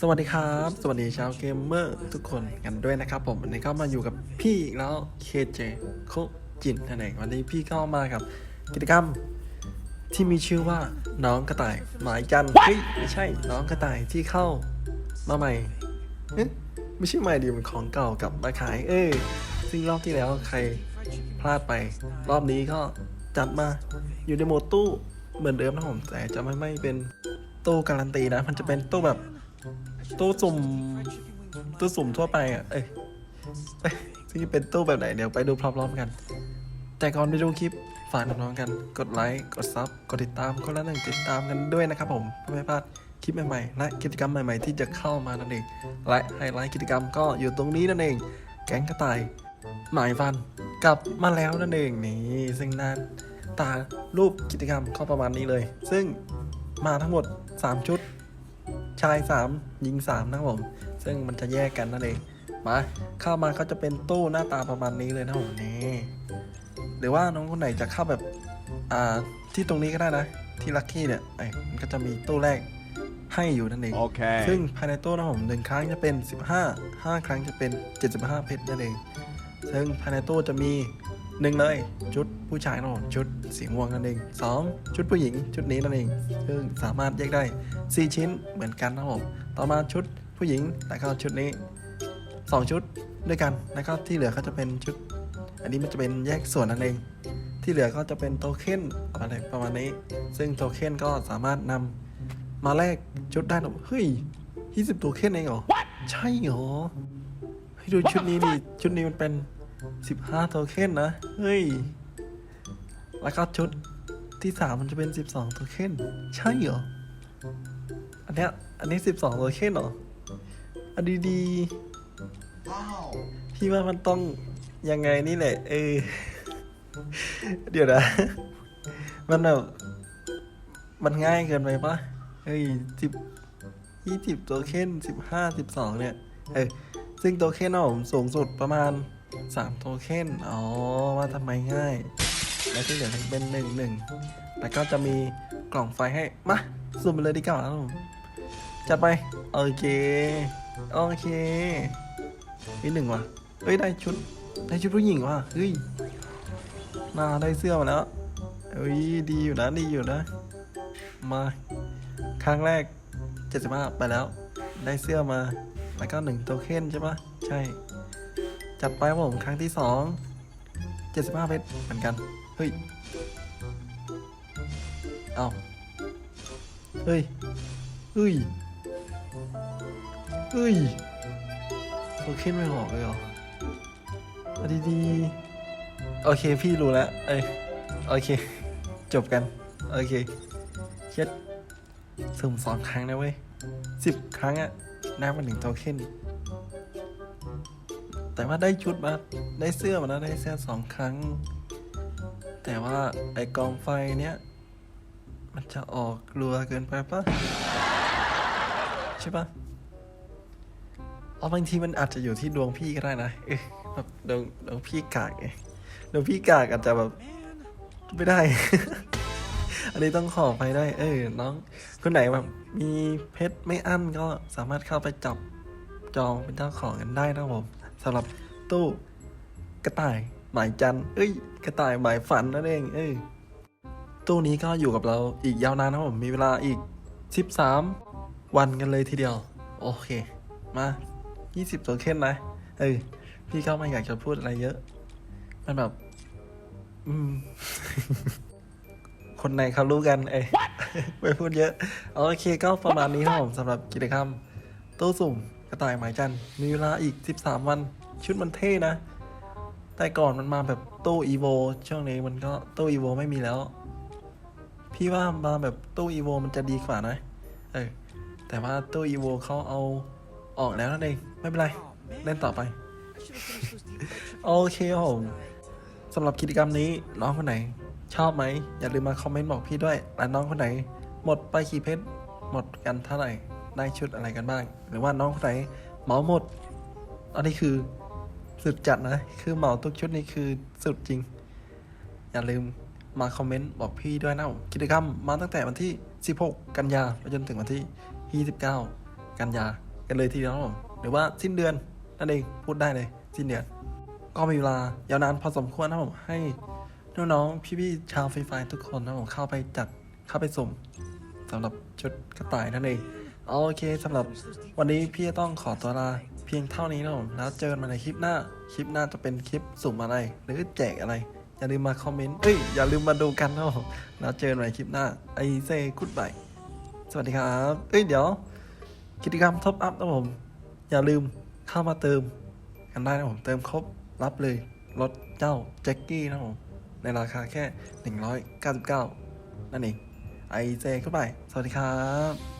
สวัสดีครับ สวัสดีชาวเกมเมอร์ทุกคนกันด้วยนะครับผมวันนี้ก็มาอยู่กับพี่อีกแล้วเคเจโคจินนั่นเองวันนี้พี่ก็มากับกิจกรรมที่มีชื่อว่าน้องกระต่ายหมายจันทร์เฮ้ยไม่ใช่น้องกระต่ายที่เข้ามาใหม่เอ๊ะไม่ใช่ใหม่ดีมันของเก่ากลับมาขาย เอ้ยซึ่งรอบที่แล้วใครพลาดไป รอบนี้ก็จัดมาอยู่ในโหมดตู้เหมือนเดิมนะผมแต่จะไม่ไม่เป็นตู้การันตีนะ มันจะเป็นตู้แบบ ตู้สุ่มตู้สุ่มทั่วไปอะ เอ้ยเอ้ยซึ่เป็นตู้แบบไหนเดี๋ยวไปดูพร้อมๆกัน แต่ก่อนไปดูคลิปฝากน้องๆกัน กดไลค์ กดซับ กดติดตามคนละหนึ่งติดตามกันด้วยนะครับผมเพื่อไม่พลาดคลิปใหม่ๆและกิจกรรมใหม่ๆ ที่จะเข้ามานั่นเอง และไฮไลท์กิจกรรมก็อยู่ตรงนี้นั่นเอง แก๊งกระต่าย หมายฟันกลับมาแล้วนั่นเองนี่ซึ่งหน้าตารูปกิจกรรมก็ประมาณนี้เลย ซึ่งมาทั้งหมด 3 ชุด ชายสามหญิงสามนะครับผม ซึ่งมันจะแยกกันนั่นเองมาเข้ามาก็จะเป็นตู้หน้าตาประมาณนี้เลยนะผมนี่หรือว่าน้องคนไหนจะเข้าแบบอ่าที่ตรงนี้ก็ได้นะ ที่ลัคกี้เนี่ยไอ้มันก็จะมีตู้แรกให้อยู่นั่นเอง Okay. ซึ่งภายในตู้นะผมหนึ่งครั้งจะเป็น 15 5 ครั้งจะเป็น 75 เพชรนั่นเอง ซึ่งภายในตู้จะมี หนึ่งเลยชุดผู้ชายนะผมชุดสีม่วงนั่นเองสองชุดผู้หญิงชุดนี้นั่นเอง ซึ่งสามารถแยกได้ 4 ชิ้นเหมือนกันนะผมต่อมาชุดผู้หญิงแล้วก็ชุดนี้ 2 ชุดด้วยกันแล้วก็ที่เหลือก็จะเป็นชุด อันนี้มันจะเป็นแยกส่วนนั่นเอง ที่เหลือก็จะเป็นโทเค็นอะไรประมาณนี้ ซึ่งโทเค็นก็สามารถนำมาแลกชุดได้หรอเฮ้ย20โทเค็นเองเหรอใช่เหรอให้ดูชุดนี้ดิชุดนี้มันเป็น 15 โทเค็นนะ เฮ้ย แล้วก็ชุดที่ 3 มันจะเป็น 12 โทเค็น ใช่เหรอ อันเนี้ย อันนี้ 12 โทเค็นเหรอ อันดีดีๆพี่ว่ามันต้องยังไงนี่แหละ เออ เดี๋ยวนะ มันแบบ มันง่ายเกินไปปะเฮ้ยสิบยี่สิบโทเค็นสิบห้าสิบสองเนี่ย เออ ซึ่งโทเค็นของผมสูงสุดประมาณ สามโทเค็นอ๋อ ว่าทำไมง่าย แล้วที่เหลือทั้งเป็นหนึ่งหนึ่งแล้วก็จะมีกล่องไฟให้ มาสุ่มไปเลยดีกว่าครับผมจัดไป โอเค โอเคนี่หนึ่งว่ะเฮ้ย ได้ชุด ได้ชุดผู้หญิงว่ะเฮ้ยมาได้เสื้อมาแล้วเฮ้ย ดีอยู่นะดีอยู่นะ มา ครั้งแรก75ไปแล้ว ได้เสื้อมา แล้วก็หนึ่งโทเค็นใช่ปะใช่ จัดไปครับผมครั้งที่สอง75เพชรเหมือนกัน เฮ้ย เอาเฮ้ย เฮ้ย เฮ้ยโทเคไม่ออกเลยเหรอเอาดีโอเคพี่รู้แล้ว เอ้ย โอเค จบกัน โอเคเช็ดสุ่มสองครั้งนะเว้ยสิบครั้งอะได้มาหนึ่งโทเค็น แต่ว่าได้ชุดมาได้เสื้อมาแล้วได้เสื้อสองครั้ง แต่ว่าไอกองไฟเนี้ยมันจะออกรัวเกินไปปะใช่ปะเอาบางทีมันอาจจะอยู่ที่ดวงพี่ก็ได้นะเอ๊ะแบบดวงดวงพี่กากไงดวงพี่กากอาจจะแบบไม่ได้ อันนี้ต้องขอไปได้ เออ น้องคนไหนแบบมีเพชรไม่อั้นก็สามารถเข้าไปจับจองเป็นเจ้าของกันได้นะผม สำหรับตู้กระต่ายหมายจันทร์เอ้ย กระต่ายหมายฝันนั่นเองเออตู้นี้ก็อยู่กับเราอีกยาวนานนะผมมีเวลาอีก 13 วันกันเลยทีเดียว โอเค มา 20 ตัวเข้นนะเออพี่ก็ไม่อยากจะพูดอะไรเยอะ มันแบบ อืม คนไหนเขารู้กัน เอ้ไม่พูดเยอะ โอเคก็ประมาณนี้ครับผมสำหรับกิจกรรมตู้สุ่ม ระต่ายหมายจันทร์มีเวลาอีก 13 วัน ชุดมันเท่นะ แต่ก่อนมันมาแบบตู้อีโวช่วงนี้มันก็ตู้อีโวไม่มีแล้ว พี่ว่ามาแบบตู้อีโวมันจะดีกว่านะ เออ แต่ว่าตู้อีโวเขาเอาออกแล้วนั่นเอง ไม่เป็นไร เล่นต่อไป โอเคผมสำหรับกิจกรรมนี้น้องคนไหน ชอบไหม อย่าลืมมาคอมเมนต์บอกพี่ด้วย และน้องคนไหน หมดไปกี่เพชรหมดกันเท่าไหร่ ได้ชุดอะไรกันบ้าง หรือว่าน้องคนไหนเหมาหมด อันนี้คือสุดจัดนะ คือเหมาทุกชุดนี้คือสุดจริง อย่าลืมมาคอมเมนต์บอกพี่ด้วยนะกิจกรรมมาตั้งแต่วันที่ 16 กันยาไปจนถึงวันที่ 29 กันยากันเลยทีเดียวครับผมหรือว่าสิ้นเดือนนั่นเองพูดได้เลยสิ้นเดือน ก็มีเวลายาวนานพอสมควรนะครับผมให้น้องๆพี่ๆชาวฟรีไฟทุกคนนะครับผมเข้าไปจัดเข้าไปสุ่มสำหรับชุดกระต่ายนั่นเอง โอเคสำหรับวันนี้พี่จะต้องขอตัวลาเพียงเท่านี้นะผมแล้วเจอกันใหมาในคลิปหน้า คลิปหน้าจะเป็นคลิปสุ่มอะไร หรือแจกอะไร อย่าลืมมาคอมเมนต์เอ้ยอย่าลืมมาดูกันนะผมแล้วเจอกันใหม่คลิปหน้าไอเซ่กุดบายสวัสดีครับ เอ้ยเดี๋ยวกิจกรรมท็อปอัพนะผม อย่าลืมเข้ามาเติมกันได้นะผมเติมครบรับเลยรถเจ้าแจ็คกี้นะผมในราคาแค่ 199 นั่นเองไอเจขึ้นไปสวัสดีครับ